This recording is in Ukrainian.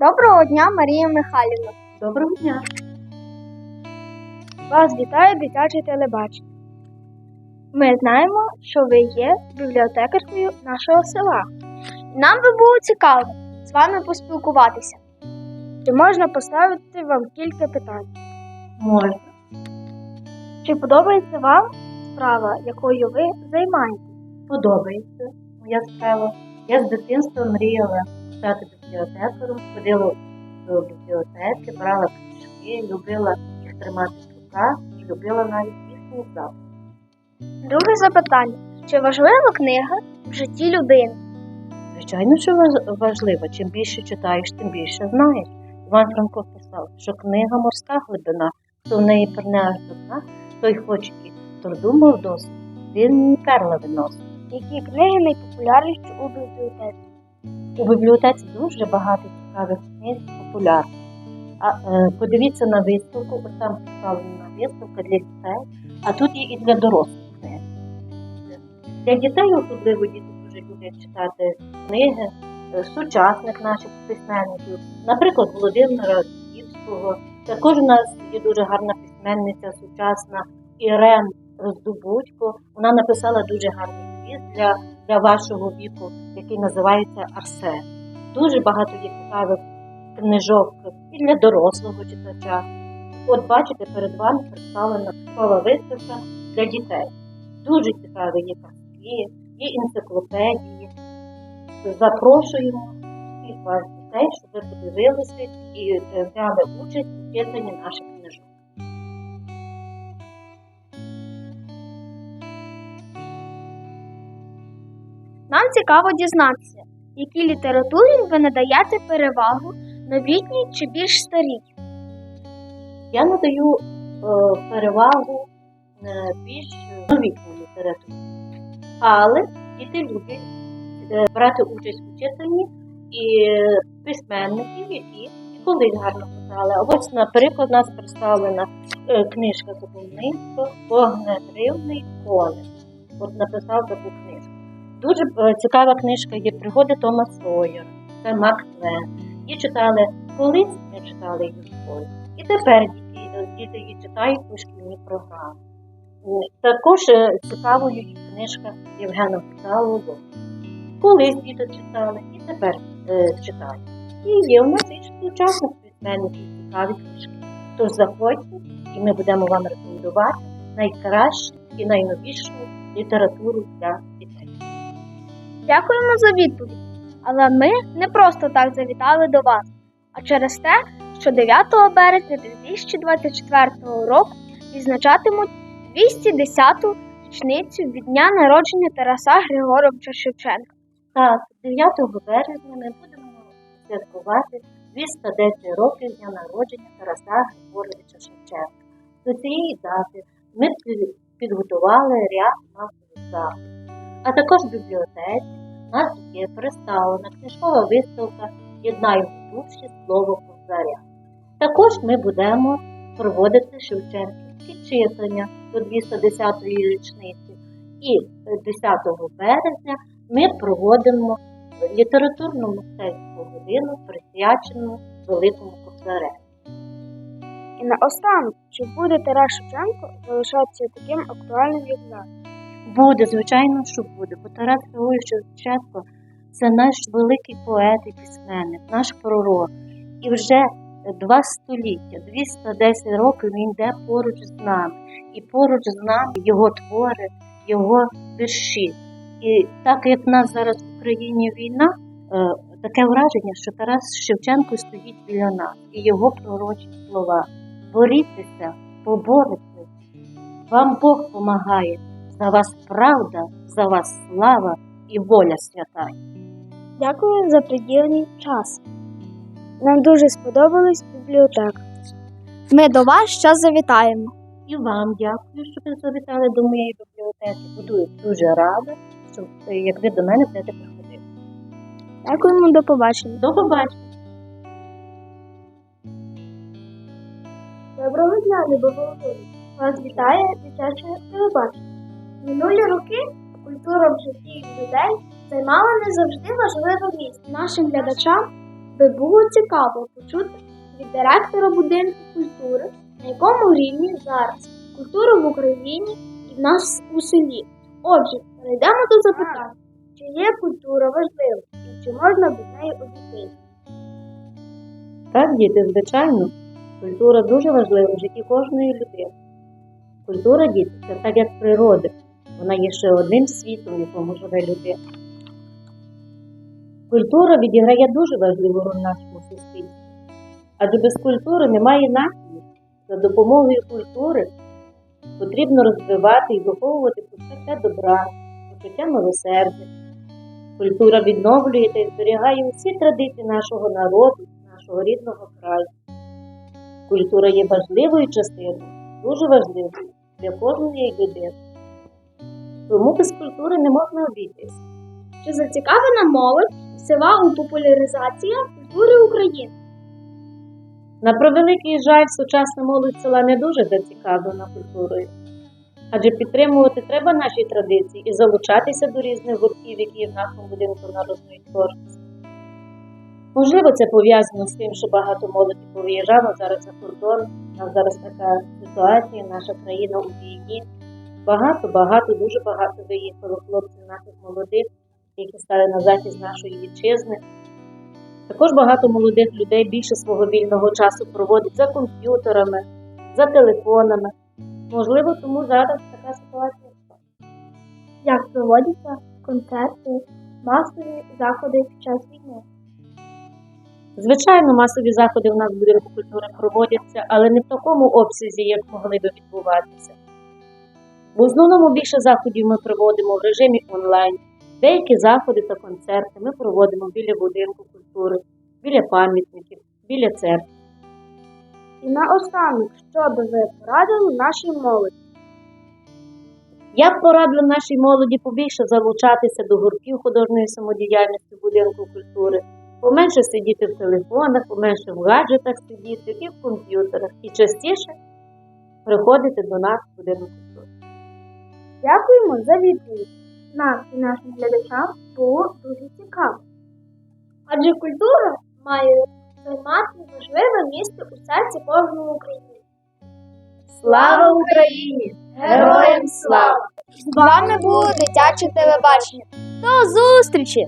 Доброго дня, Марія Михайлівна. Доброго дня. Вас вітає дитяче телебачення. Ми знаємо, що ви є бібліотекаркою нашого села. Нам би було цікаво з вами поспілкуватися. Чи можна поставити вам кілька питань? Можна. Чи подобається вам справа, якою ви займаєтесь? Подобається моя справа. Я з дитинства мріяла стати бібліотекарем, ходила до бібліотеки, брала книжки, любила їх тримати в руках і любила навіть їхній запах. Друге запитання: чи важлива книга в житті людини? Звичайно, що важ- важливо. Чим більше читаєш, тим більше знаєш. Іван Франко писав, що книга морська глибина, хто в неї перне аж до дна, той хоче і трудо мов досить, він перла виносить. Які книги найпопулярніші у бібліотеці? У бібліотеці дуже багато цікавих книг популярних. А е, подивіться на виставку, ось там представлена виставка для дітей, а тут є і для дорослих книг. Для дітей особливо діти дуже люблять читати книги е, сучасних наших письменників, наприклад, Володимира Київського. Також у нас є дуже гарна письменниця сучасна Ірен Роздобудько. Вона написала дуже гарний твір для, для вашого віку, який називається Арсен. Дуже багато є цікавих книжок і для дорослого читача. От бачите, перед вами представлена книжкова виставка для дітей. Дуже цікаві є казки, є енциклопедії. Запрошуємо всіх вас дітей, щоб ви подивилися і е, взяли участь у читанні наших Цікаво дізнатися, якій літературі ви надаєте перевагу новітній чи більш старій. Я надаю е, перевагу е, більш новітній літературі. Але діти люблять е, брати участь у читанні і письменників, які колись гарно писали. Ось, наприклад, у нас представлена е, книжка Забовництво Вогнетривний коник. От написав таку книжку. Дуже е, цікава книжка є Пригоди Тома Сойера, це Мак Твен. Її читали колись, ми читали її в школі. І тепер діти, діти її читають у шкільній програмі. Е, Також е, цікавою є книжка Євгена Гурталова. Колись діти читали і тепер е, читають. І є у нас і сучасних письменників цікаві книжки. Тож заходьте, і ми будемо вам рекомендувати найкращу і найновішу літературу для дітей. Дякуємо за відповідь. Але ми не просто так завітали до вас, а через те, що 9 березня 2024 року відзначатимуть 210-ту річницю від дня народження Тараса Григоровича Шевченка. Так, 9 березня ми будемо святкувати 210 років дня народження Тараса Григоровича Шевченка. До цієї дати ми підготували ряд масових заходів. А також бібліотеці у нас є представлена книжкова виставка Єднаємо душі слово Козаря. Також ми будемо проводити Шевченківські читання до 210-ї річниці. І е, 10 березня ми проводимо літературну мистецьку годину, присвячену Великому Кобзареві. І наостанок, чи буде Тарас Шевченко залишатися таким актуальним, як зараз? Буде, звичайно, що буде, бо Тарас Григорович Шевченко це наш великий поет і письменник, наш пророк. І вже два століття, 210 років він йде поруч з нами. І поруч з нами його твори, його вірші. І так як в нас зараз в Україні війна, е, таке враження, що Тарас Шевченко стоїть біля нас і його пророчі слова. Борітеся, поборете, вам Бог помагає. За вас правда, за вас слава і воля свята. Дякую за приділений час. Нам дуже сподобалась бібліотека. Ми до вас ще завітаємо. І вам дякую, що ви завітали до моєї бібліотеки. Буду дуже рада, що е, як ви до мене будете приходити. Дякуємо до побачення. До побачення. Доброго дня, Люба Володимирівна. Вас вітає дитяче телебачення. Минулі роки культура в житті людей займала не завжди важливе місце. Нашим глядачам Би було цікаво почути від директора будинку культури, на якому рівні зараз культура в Україні і в нас у селі. Отже, перейдемо до запитання, чи є культура важлива і чи можна без неї обійтись? Так, діти, звичайно, культура дуже важлива в житті кожної людини. Культура, діти, це так як природа. Вона є ще одним світом, в якому живе людина. Культура відіграє дуже важливу роль в нашому суспільстві. Адже без культури немає нації. За допомогою культури потрібно розвивати і виховувати почуття добра, почуття милосердя. Культура відновлює та зберігає усі традиції нашого народу, нашого рідного краю. Культура є важливою частиною, дуже важливою для кожної людини. Тому без культури не можна обійтись. Чи зацікавлена молодь села у популяризації культури України? На превеликий жаль, сучасна молодь села не дуже зацікавлена культурою. Адже підтримувати треба наші традиції і залучатися до різних гуртків, які є в нашому будинку народної творчості. Можливо, це пов'язано з тим, що багато молоді повиїжджало зараз за кордон. У нас зараз така ситуація, наша країна у війні. Багато, багато, дуже багато виїхало хлопців наших молодих, які стали на захист нашої вітчизни. Також багато молодих людей більше свого вільного часу проводять за комп'ютерами, за телефонами. Можливо, тому зараз така ситуація. Як проводяться концерти, масові заходи під час війни? Звичайно, масові заходи в нас в будинку культури проводяться, але не в такому обсязі, як могли би відбуватися. В основному більше заходів ми проводимо в режимі онлайн. Деякі заходи та концерти ми проводимо біля будинку культури, біля пам'ятників, біля церкви. І наостанок, що би ви порадили нашій молоді? Я б порадила нашій молоді побільше залучатися до гуртків художньої самодіяльності будинку культури, поменше сидіти в телефонах, поменше в гаджетах сидіти і в комп'ютерах, і частіше приходити до нас в будинок культури. Дякуємо за відповідь. Нам і нашим глядачам було дуже цікаво. Адже культура має займати важливе місце у серці кожного України. Слава Україні! Героям слава! З вами було дитяче телебачення. До зустрічі!